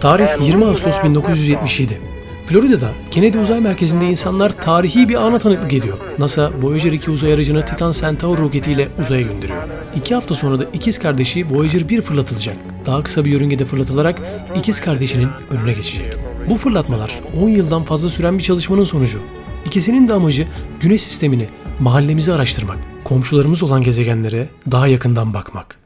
Tarih and 20 we Ağustos have 1977. Florida'da Kennedy Uzay Merkezi'nde insanlar tarihi bir ana tanıklık ediyor. NASA Voyager 2 uzay aracını Titan Centaur roketiyle uzaya gönderiyor. İki hafta sonra da ikiz kardeşi Voyager 1 fırlatılacak. Daha kısa bir yörüngede fırlatılarak ikiz kardeşinin önüne geçecek. Bu fırlatmalar 10 yıldan fazla süren bir çalışmanın sonucu. İkisinin de amacı Güneş sistemini, mahallemizi araştırmak, komşularımız olan gezegenlere daha yakından bakmak.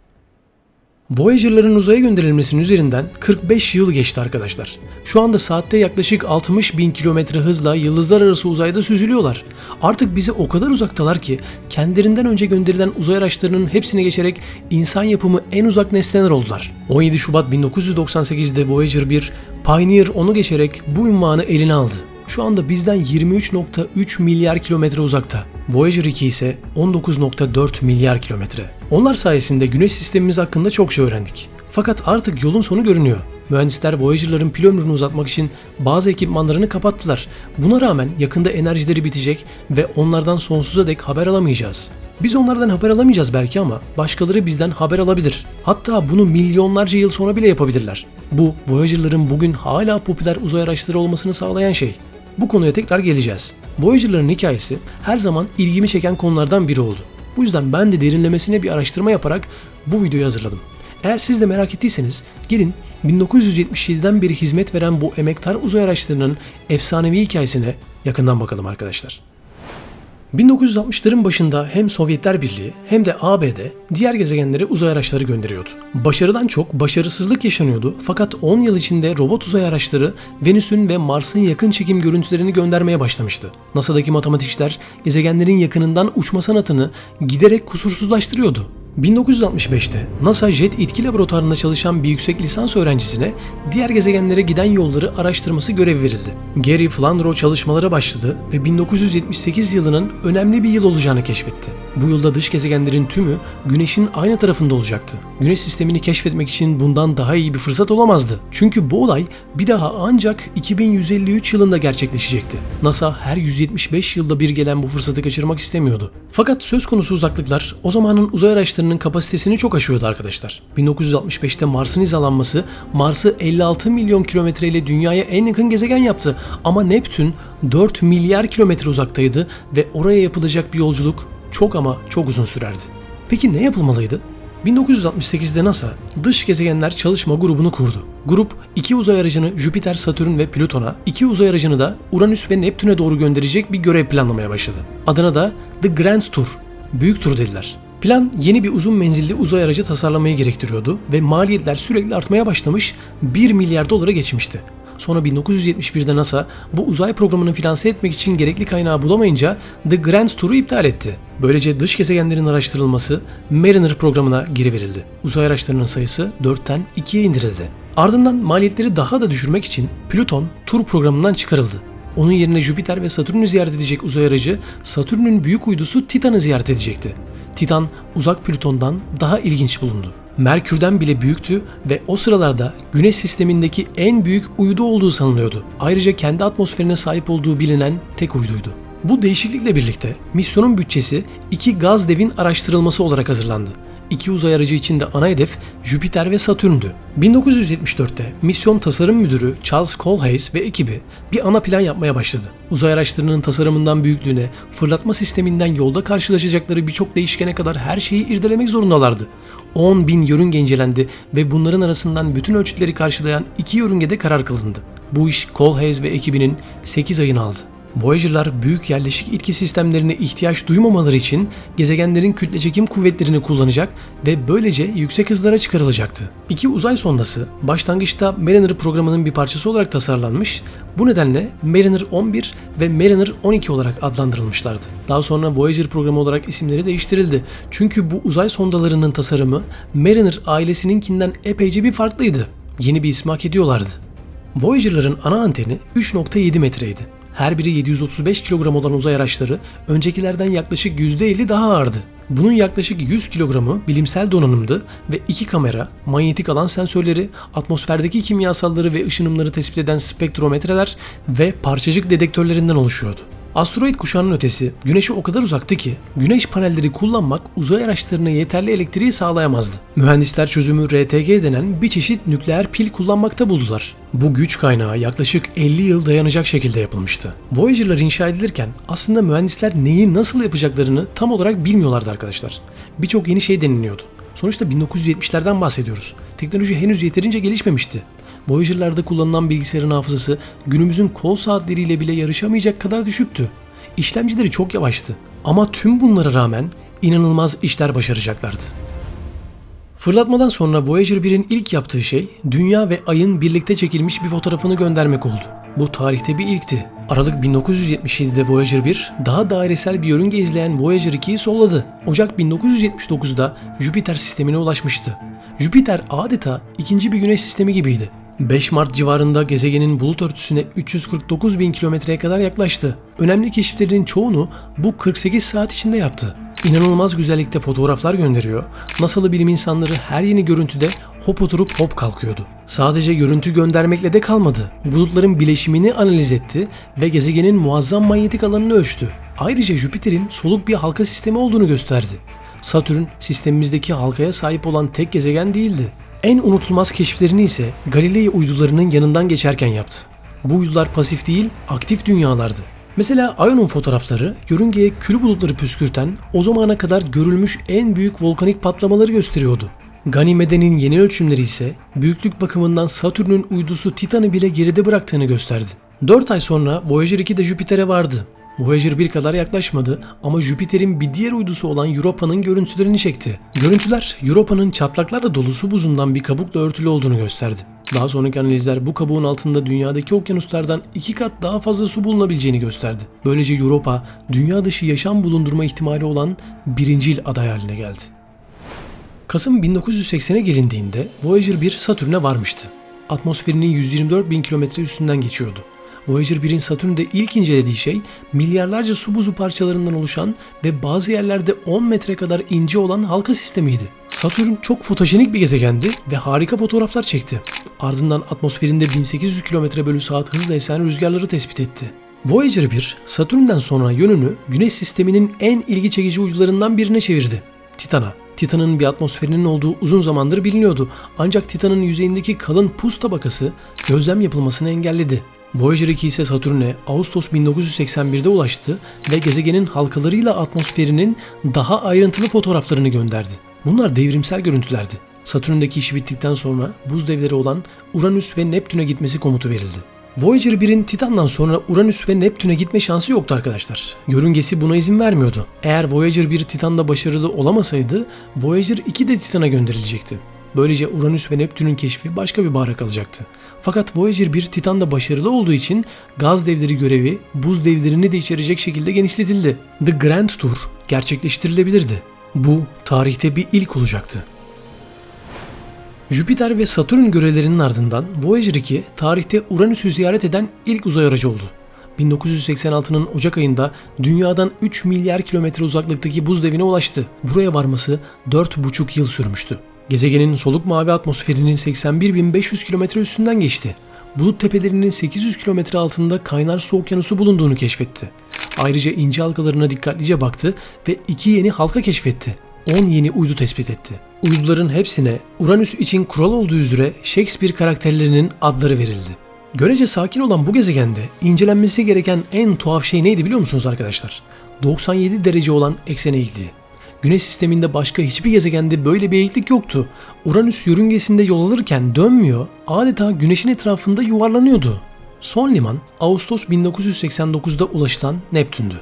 Voyager'ların uzaya gönderilmesinin üzerinden 45 yıl geçti arkadaşlar. Şu anda saatte yaklaşık 60 bin kilometre hızla yıldızlar arası uzayda süzülüyorlar. Artık bize o kadar uzaktalar ki kendilerinden önce gönderilen uzay araçlarının hepsini geçerek insan yapımı en uzak nesneler oldular. 17 Şubat 1998'de Voyager 1 Pioneer onu geçerek bu ünvanı eline aldı. Şu anda bizden 23.3 milyar kilometre uzakta. Voyager 2 ise 19.4 milyar kilometre. Onlar sayesinde güneş sistemimiz hakkında çok şey öğrendik. Fakat artık yolun sonu görünüyor. Mühendisler Voyager'ların pil ömrünü uzatmak için bazı ekipmanlarını kapattılar. Buna rağmen yakında enerjileri bitecek ve onlardan sonsuza dek haber alamayacağız. Biz onlardan haber alamayacağız belki ama başkaları bizden haber alabilir. Hatta bunu milyonlarca yıl sonra bile yapabilirler. Bu Voyager'ların bugün hala popüler uzay araçları olmasını sağlayan şey. Bu konuya tekrar geleceğiz. Voyager'ların hikayesi her zaman ilgimi çeken konulardan biri oldu. Bu yüzden ben de derinlemesine bir araştırma yaparak bu videoyu hazırladım. Eğer siz de merak ettiyseniz gelin 1977'den beri hizmet veren bu emektar uzay araçlarının efsanevi hikayesine yakından bakalım arkadaşlar. 1960'ların başında hem Sovyetler Birliği hem de ABD diğer gezegenlere uzay araçları gönderiyordu. Başarıdan çok başarısızlık yaşanıyordu fakat 10 yıl içinde robot uzay araçları Venüs'ün ve Mars'ın yakın çekim görüntülerini göndermeye başlamıştı. NASA'daki matematikçiler gezegenlerin yakınından uçma sanatını giderek kusursuzlaştırıyordu. 1965'te NASA Jet İtki Laboratuvarı'nda çalışan bir yüksek lisans öğrencisine diğer gezegenlere giden yolları araştırması görevi verildi. Gary Flandro çalışmalara başladı ve 1978 yılının önemli bir yıl olacağını keşfetti. Bu yılda dış gezegenlerin tümü Güneş'in aynı tarafında olacaktı. Güneş sistemini keşfetmek için bundan daha iyi bir fırsat olamazdı. Çünkü bu olay bir daha ancak 2153 yılında gerçekleşecekti. NASA her 175 yılda bir gelen bu fırsatı kaçırmak istemiyordu. Fakat söz konusu uzaklıklar o zamanın uzay araçlarının kapasitesini çok aşıyordu arkadaşlar. 1965'te Mars'ın hizalanması Mars'ı 56 milyon kilometre ile Dünya'ya en yakın gezegen yaptı. Ama Neptün 4 milyar kilometre uzaktaydı ve oraya yapılacak bir yolculuk çok ama çok uzun sürerdi. Peki ne yapılmalıydı? 1968'de NASA Dış Gezegenler Çalışma Grubu'nu kurdu. Grup iki uzay aracını Jüpiter, Satürn ve Plüton'a, iki uzay aracını da Uranüs ve Neptün'e doğru gönderecek bir görev planlamaya başladı. Adına da The Grand Tour, Büyük Tur dediler. Plan yeni bir uzun menzilli uzay aracı tasarlamayı gerektiriyordu ve maliyetler sürekli artmaya başlamış 1 milyar dolara geçmişti. Sonra 1971'de NASA bu uzay programını finanse etmek için gerekli kaynağı bulamayınca The Grand Tour'u iptal etti. Böylece dış gezegenlerin araştırılması Mariner programına geri verildi. Uzay araçlarının sayısı 4'ten 2'ye indirildi. Ardından maliyetleri daha da düşürmek için Plüton tur programından çıkarıldı. Onun yerine Jüpiter ve Satürn'ü ziyaret edecek uzay aracı Satürn'ün büyük uydusu Titan'ı ziyaret edecekti. Titan uzak Plüton'dan daha ilginç bulundu. Merkür'den bile büyüktü ve o sıralarda Güneş sistemindeki en büyük uydu olduğu sanılıyordu. Ayrıca kendi atmosferine sahip olduğu bilinen tek uyduydu. Bu değişiklikle birlikte misyonun bütçesi iki gaz devin araştırılması olarak hazırlandı. İki uzay aracı için de ana hedef Jüpiter ve Satürn'dü. 1974'te misyon tasarım müdürü Charles Colhayes ve ekibi bir ana plan yapmaya başladı. Uzay araçlarının tasarımından büyüklüğüne, fırlatma sisteminden yolda karşılaşacakları birçok değişkene kadar her şeyi irdelemek zorundalardı. 10 bin yörünge incelendi ve bunların arasından bütün ölçütleri karşılayan iki yörüngede karar kılındı. Bu iş Colhayes ve ekibinin 8 ayını aldı. Voyager'lar büyük yerleşik itki sistemlerine ihtiyaç duymamaları için gezegenlerin kütle çekim kuvvetlerini kullanacak ve böylece yüksek hızlara çıkarılacaktı. İki uzay sondası başlangıçta Mariner programının bir parçası olarak tasarlanmış, bu nedenle Mariner 11 ve Mariner 12 olarak adlandırılmışlardı. Daha sonra Voyager programı olarak isimleri değiştirildi. Çünkü bu uzay sondalarının tasarımı Mariner ailesininkinden epeyce bir farklıydı. Yeni bir ismi hak ediyorlardı. Voyager'ların ana anteni 3.7 metreydi. Her biri 735 kilogram olan uzay araçları öncekilerden yaklaşık %50 daha ağırdı. Bunun yaklaşık 100 kilogramı bilimsel donanımdı ve iki kamera, manyetik alan sensörleri, atmosferdeki kimyasalları ve ışınımları tespit eden spektrometreler ve parçacık dedektörlerinden oluşuyordu. Asteroid kuşağının ötesi Güneş'e o kadar uzaktı ki güneş panelleri kullanmak uzay araçlarına yeterli elektriği sağlayamazdı. Mühendisler çözümü RTG denen bir çeşit nükleer pil kullanmakta buldular. Bu güç kaynağı yaklaşık 50 yıl dayanacak şekilde yapılmıştı. Voyager'lar inşa edilirken aslında mühendisler neyi nasıl yapacaklarını tam olarak bilmiyorlardı arkadaşlar. Birçok yeni şey deniliyordu. Sonuçta 1970'lerden bahsediyoruz. Teknoloji henüz yeterince gelişmemişti. Voyager'larda kullanılan bilgisayarın hafızası günümüzün kol saatleriyle bile yarışamayacak kadar düşüktü. İşlemcileri çok yavaştı. Ama tüm bunlara rağmen inanılmaz işler başaracaklardı. Fırlatmadan sonra Voyager 1'in ilk yaptığı şey Dünya ve Ay'ın birlikte çekilmiş bir fotoğrafını göndermek oldu. Bu tarihte bir ilkti. Aralık 1977'de Voyager 1 daha dairesel bir yörünge izleyen Voyager 2'yi solladı. Ocak 1979'da Jüpiter sistemine ulaşmıştı. Jüpiter adeta ikinci bir güneş sistemi gibiydi. 5 Mart civarında gezegenin bulut örtüsüne 349 bin kilometreye kadar yaklaştı. Önemli keşiflerinin çoğunu bu 48 saat içinde yaptı. İnanılmaz güzellikte fotoğraflar gönderiyor. NASA'lı bilim insanları her yeni görüntüde hop oturup hop kalkıyordu. Sadece görüntü göndermekle de kalmadı. Bulutların bileşimini analiz etti ve gezegenin muazzam manyetik alanını ölçtü. Ayrıca Jüpiter'in soluk bir halka sistemi olduğunu gösterdi. Satürn sistemimizdeki halkaya sahip olan tek gezegen değildi. En unutulmaz keşiflerini ise Galilei uydularının yanından geçerken yaptı. Bu uydular pasif değil, aktif dünyalardı. Mesela Ion'un fotoğrafları yörüngeye kül bulutları püskürten o zamana kadar görülmüş en büyük volkanik patlamaları gösteriyordu. Ganimede'nin yeni ölçümleri ise büyüklük bakımından Satürn'ün uydusu Titan'ı bile geride bıraktığını gösterdi. 4 ay sonra Voyager 2 de Jüpiter'e vardı. Voyager 1 kadar yaklaşmadı ama Jüpiter'in bir diğer uydusu olan Europa'nın görüntülerini çekti. Görüntüler Europa'nın çatlaklarla dolu su buzundan bir kabukla örtülü olduğunu gösterdi. Daha sonraki analizler bu kabuğun altında dünyadaki okyanuslardan iki kat daha fazla su bulunabileceğini gösterdi. Böylece Europa, dünya dışı yaşam bulundurma ihtimali olan birincil aday haline geldi. Kasım 1980'e gelindiğinde Voyager 1 Satürn'e varmıştı. Atmosferinin 124 bin kilometre üstünden geçiyordu. Voyager 1'in Satürn'de ilk incelediği şey milyarlarca su buzu parçalarından oluşan ve bazı yerlerde 10 metre kadar ince olan halka sistemiydi. Satürn çok fotojenik bir gezegendi ve harika fotoğraflar çekti. Ardından atmosferinde 1800 km bölü saat hızla esen rüzgarları tespit etti. Voyager 1, Satürn'den sonra yönünü Güneş sisteminin en ilgi çekici uydularından birine çevirdi. Titan'a. Titan'ın bir atmosferinin olduğu uzun zamandır biliniyordu. Ancak Titan'ın yüzeyindeki kalın pus tabakası gözlem yapılmasını engelledi. Voyager 2 ise Satürn'e Ağustos 1981'de ulaştı ve gezegenin halkalarıyla atmosferinin daha ayrıntılı fotoğraflarını gönderdi. Bunlar devrimsel görüntülerdi. Satürn'deki işi bittikten sonra buz devleri olan Uranüs ve Neptün'e gitmesi komutu verildi. Voyager 1'in Titan'dan sonra Uranüs ve Neptün'e gitme şansı yoktu arkadaşlar. Yörüngesi buna izin vermiyordu. Eğer Voyager 1 Titan'da başarılı olamasaydı Voyager 2 de Titan'a gönderilecekti. Böylece Uranüs ve Neptün'ün keşfi başka bir bahara kalacaktı. Fakat Voyager 1 Titan'da başarılı olduğu için gaz devleri görevi buz devlerini de içerecek şekilde genişletildi. The Grand Tour gerçekleştirilebilirdi. Bu tarihte bir ilk olacaktı. Jüpiter ve Satürn görevlerinin ardından Voyager 2 tarihte Uranüs'ü ziyaret eden ilk uzay aracı oldu. 1986'nın Ocak ayında dünyadan 3 milyar kilometre uzaklıktaki buz devine ulaştı. Buraya varması 4,5 yıl sürmüştü. Gezegenin soluk mavi atmosferinin 81.500 kilometre üstünden geçti. Bulut tepelerinin 800 kilometre altında kaynar su okyanusu bulunduğunu keşfetti. Ayrıca ince halkalarına dikkatlice baktı ve iki yeni halka keşfetti. 10 yeni uydu tespit etti. Uyduların hepsine Uranüs için kural olduğu üzere Shakespeare karakterlerinin adları verildi. Görece sakin olan bu gezegende incelenmesi gereken en tuhaf şey neydi biliyor musunuz arkadaşlar? 97 derece olan eksen eğikliği. Güneş sisteminde başka hiçbir gezegende böyle bir eğiklik yoktu. Uranüs yörüngesinde yol alırken dönmüyor, adeta güneşin etrafında yuvarlanıyordu. Son liman Ağustos 1989'da ulaşılan Neptün'dü.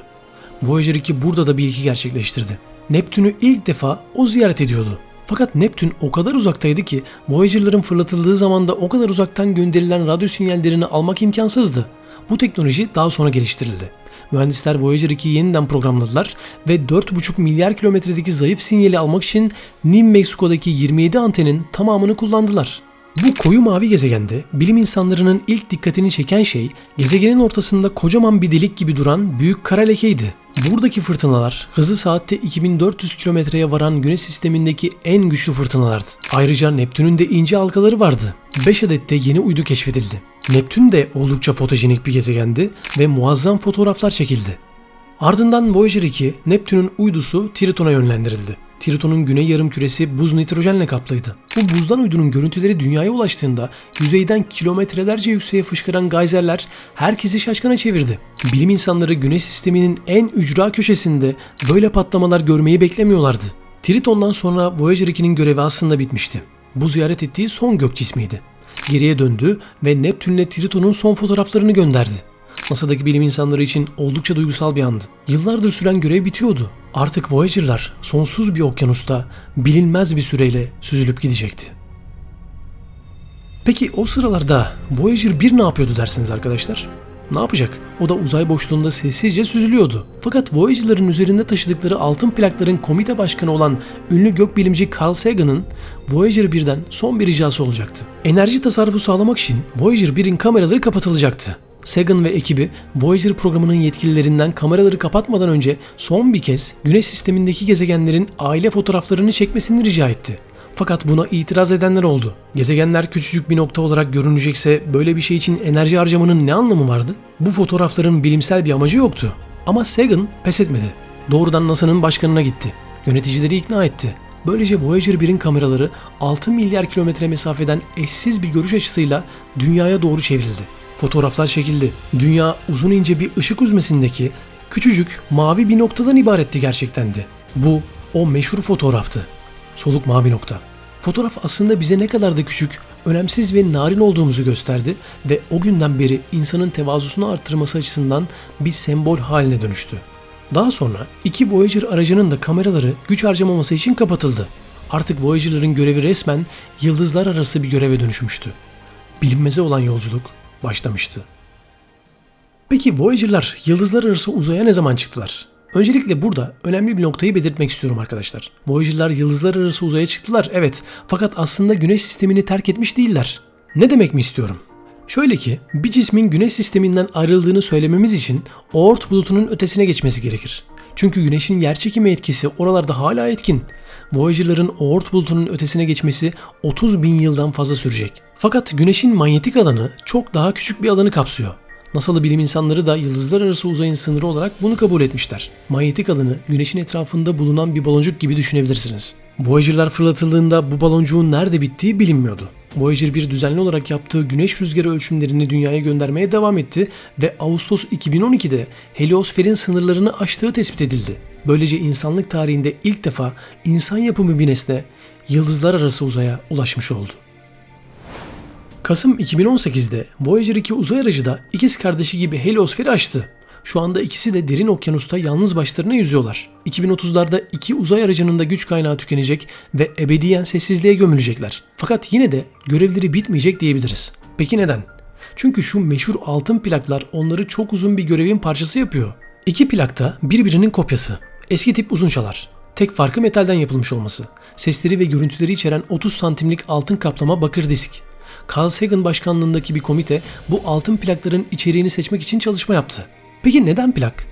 Voyager 2 burada da bir ilki gerçekleştirdi. Neptün'ü ilk defa o ziyaret ediyordu. Fakat Neptün o kadar uzaktaydı ki Voyager'ların fırlatıldığı zamanda o kadar uzaktan gönderilen radyo sinyallerini almak imkansızdı. Bu teknoloji daha sonra geliştirildi. Mühendisler Voyager 2'yi yeniden programladılar ve 4,5 milyar kilometredeki zayıf sinyali almak için New Mexico'daki 27 antenin tamamını kullandılar. Bu koyu mavi gezegende bilim insanlarının ilk dikkatini çeken şey gezegenin ortasında kocaman bir delik gibi duran büyük kara lekeydi. Buradaki fırtınalar hızı saatte 2400 kilometreye varan güneş sistemindeki en güçlü fırtınalardı. Ayrıca Neptün'ün de ince halkaları vardı. 5 adet de yeni uydu keşfedildi. Neptün de oldukça fotojenik bir gezegendi ve muazzam fotoğraflar çekildi. Ardından Voyager 2, Neptün'ün uydusu Triton'a yönlendirildi. Triton'un güney yarım küresi buz nitrojenle kaplıydı. Bu buzdan uydunun görüntüleri dünyaya ulaştığında yüzeyden kilometrelerce yükseğe fışkıran gayzerler herkesi şaşkına çevirdi. Bilim insanları güneş sisteminin en ücra köşesinde böyle patlamalar görmeyi beklemiyorlardı. Triton'dan sonra Voyager 2'nin görevi aslında bitmişti. Bu ziyaret ettiği son gök cismiydi. Geriye döndü ve Neptün'le Triton'un son fotoğraflarını gönderdi. NASA'daki bilim insanları için oldukça duygusal bir andı. Yıllardır süren görev bitiyordu. Artık Voyager'lar sonsuz bir okyanusta bilinmez bir süreyle süzülüp gidecekti. Peki o sıralarda Voyager 1 ne yapıyordu dersiniz arkadaşlar? Ne yapacak? O da uzay boşluğunda sessizce süzülüyordu. Fakat Voyager'ların üzerinde taşıdıkları altın plakların komite başkanı olan ünlü gökbilimci Carl Sagan'ın Voyager 1'den son bir ricası olacaktı. Enerji tasarrufu sağlamak için Voyager 1'in kameraları kapatılacaktı. Sagan ve ekibi Voyager programının yetkililerinden kameraları kapatmadan önce son bir kez Güneş sistemindeki gezegenlerin aile fotoğraflarını çekmesini rica etti. Fakat buna itiraz edenler oldu. Gezegenler küçücük bir nokta olarak görünecekse böyle bir şey için enerji harcamanın ne anlamı vardı? Bu fotoğrafların bilimsel bir amacı yoktu. Ama Sagan pes etmedi. Doğrudan NASA'nın başkanına gitti. Yöneticileri ikna etti. Böylece Voyager 1'in kameraları 6 milyar kilometre mesafeden eşsiz bir görüş açısıyla dünyaya doğru çevrildi. Fotoğraflar çekildi. Dünya uzun ince bir ışık uzmesindeki küçücük mavi bir noktadan ibaretti gerçekten de. Bu o meşhur fotoğraftı. Soluk mavi nokta. Fotoğraf aslında bize ne kadar da küçük, önemsiz ve narin olduğumuzu gösterdi ve o günden beri insanın tevazusunu arttırması açısından bir sembol haline dönüştü. Daha sonra iki Voyager aracının da kameraları güç harcamaması için kapatıldı. Artık Voyager'ların görevi resmen yıldızlar arası bir göreve dönüşmüştü. Bilinmeze olan yolculuk başlamıştı. Peki Voyager'lar yıldızlar arası uzaya ne zaman çıktılar? Öncelikle burada önemli bir noktayı belirtmek istiyorum arkadaşlar. Voyager'lar yıldızlar arası uzaya çıktılar evet fakat aslında güneş sistemini terk etmiş değiller. Ne demek mi istiyorum? Şöyle ki bir cismin güneş sisteminden ayrıldığını söylememiz için Oort bulutunun ötesine geçmesi gerekir. Çünkü güneşin yerçekimi etkisi oralarda hala etkin. Voyager'ların Oort bulutunun ötesine geçmesi 30 bin yıldan fazla sürecek. Fakat güneşin manyetik alanı çok daha küçük bir alanı kapsıyor. NASA'lı bilim insanları da yıldızlar arası uzayın sınırı olarak bunu kabul etmişler. Manyetik alanı güneşin etrafında bulunan bir baloncuk gibi düşünebilirsiniz. Voyager'lar fırlatıldığında bu baloncuğun nerede bittiği bilinmiyordu. Voyager 1 düzenli olarak yaptığı güneş rüzgarı ölçümlerini dünyaya göndermeye devam etti ve Ağustos 2012'de heliosferin sınırlarını aştığı tespit edildi. Böylece insanlık tarihinde ilk defa insan yapımı bir nesne yıldızlar arası uzaya ulaşmış oldu. Kasım 2018'de Voyager 2 uzay aracı da ikiz kardeşi gibi heliosferi aştı. Şu anda ikisi de derin okyanusta yalnız başlarına yüzüyorlar. 2030'larda iki uzay aracının da güç kaynağı tükenecek ve ebediyen sessizliğe gömülecekler. Fakat yine de görevleri bitmeyecek diyebiliriz. Peki neden? Çünkü şu meşhur altın plaklar onları çok uzun bir görevin parçası yapıyor. İki plakta birbirinin kopyası. Eski tip uzun çalar. Tek farkı metalden yapılmış olması. Sesleri ve görüntüleri içeren 30 santimlik altın kaplama bakır disk. Carl Sagan başkanlığındaki bir komite bu altın plakların içeriğini seçmek için çalışma yaptı. Peki neden plak?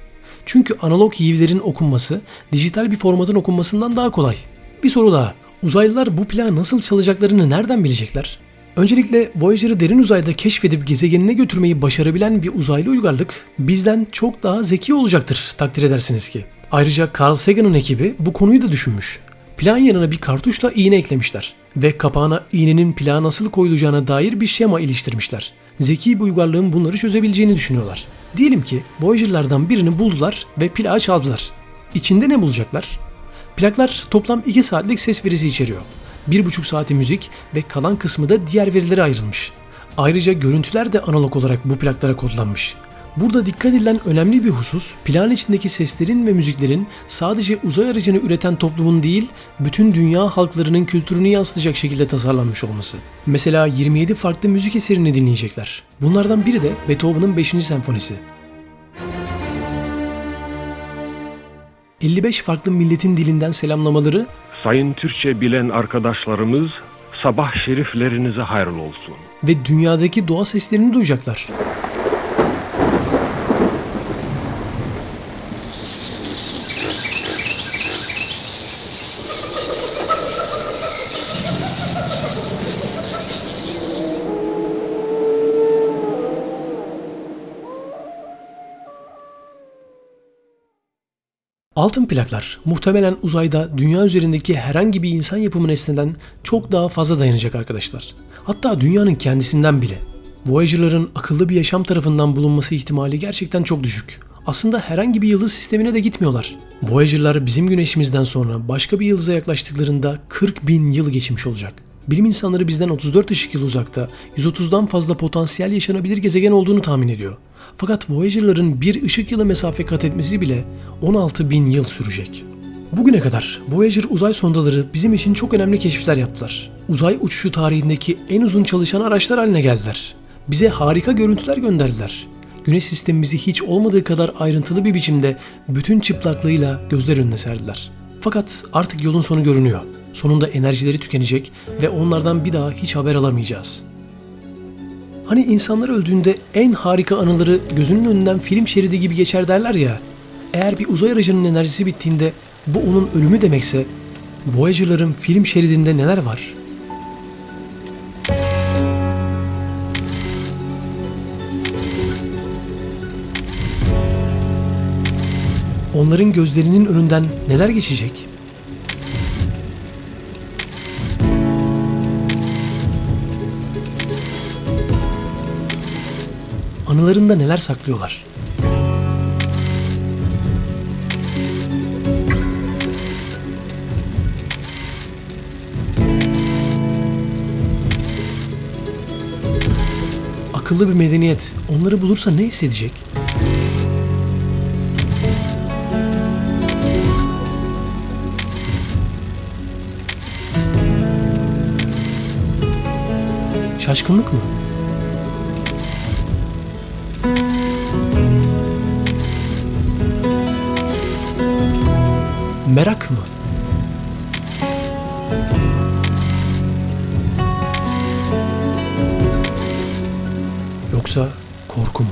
Çünkü analog yivlerin okunması dijital bir formatın okunmasından daha kolay. Bir soru daha. Uzaylılar bu plağı nasıl çalacaklarını nereden bilecekler? Öncelikle Voyager'ı derin uzayda keşfedip gezegenine götürmeyi başarabilen bir uzaylı uygarlık bizden çok daha zeki olacaktır takdir edersiniz ki. Ayrıca Carl Sagan'ın ekibi bu konuyu da düşünmüş. Plan yanına bir kartuşla iğne eklemişler ve kapağına iğnenin plağa nasıl koyulacağına dair bir şema iliştirmişler. Zeki bir uygarlığın bunları çözebileceğini düşünüyorlar. Diyelim ki Voyager'lardan birini buldular ve plağı çaldılar. İçinde ne bulacaklar? Plaklar toplam 2 saatlik ses verisi içeriyor. 1,5 saati müzik ve kalan kısmı da diğer verilere ayrılmış. Ayrıca görüntüler de analog olarak bu plaklara kodlanmış. Burada dikkat edilen önemli bir husus plan içindeki seslerin ve müziklerin sadece uzay aracını üreten toplumun değil, bütün dünya halklarının kültürünü yansıtacak şekilde tasarlanmış olması. Mesela 27 farklı müzik eserini dinleyecekler. Bunlardan biri de Beethoven'ın 5. senfonisi. 55 farklı milletin dilinden selamlamaları Sayın Türkçe bilen arkadaşlarımız sabah şeriflerinize hayırlı olsun. ve dünyadaki doğa seslerini duyacaklar. Altın plaklar muhtemelen uzayda dünya üzerindeki herhangi bir insan yapımı nesneden çok daha fazla dayanacak arkadaşlar. Hatta dünyanın kendisinden bile. Voyager'ların akıllı bir yaşam tarafından bulunması ihtimali gerçekten çok düşük. Aslında herhangi bir yıldız sistemine de gitmiyorlar. Voyager'lar bizim güneşimizden sonra başka bir yıldıza yaklaştıklarında 40 bin yıl geçmiş olacak. Bilim insanları bizden 34 ışık yılı uzakta 130'dan fazla potansiyel yaşanabilir gezegen olduğunu tahmin ediyor. Fakat Voyager'ların bir ışık yılı mesafe kat etmesi bile 16 bin yıl sürecek. Bugüne kadar Voyager uzay sondaları bizim için çok önemli keşifler yaptılar. Uzay uçuşu tarihindeki en uzun çalışan araçlar haline geldiler. Bize harika görüntüler gönderdiler. Güneş sistemimizi hiç olmadığı kadar ayrıntılı bir biçimde bütün çıplaklığıyla gözler önüne serdiler. Fakat artık yolun sonu görünüyor. Sonunda enerjileri tükenecek ve onlardan bir daha hiç haber alamayacağız. Hani insanlar öldüğünde en harika anıları gözünün önünden film şeridi gibi geçer derler ya. Eğer bir uzay aracının enerjisi bittiğinde bu onun ölümü demekse Voyager'ların film şeridinde neler var? Onların gözlerinin önünden neler geçecek? Anılarında neler saklıyorlar? Akıllı bir medeniyet onları bulursa ne hissedecek? Şaşkınlık mı? Merak mı? Yoksa korku mu?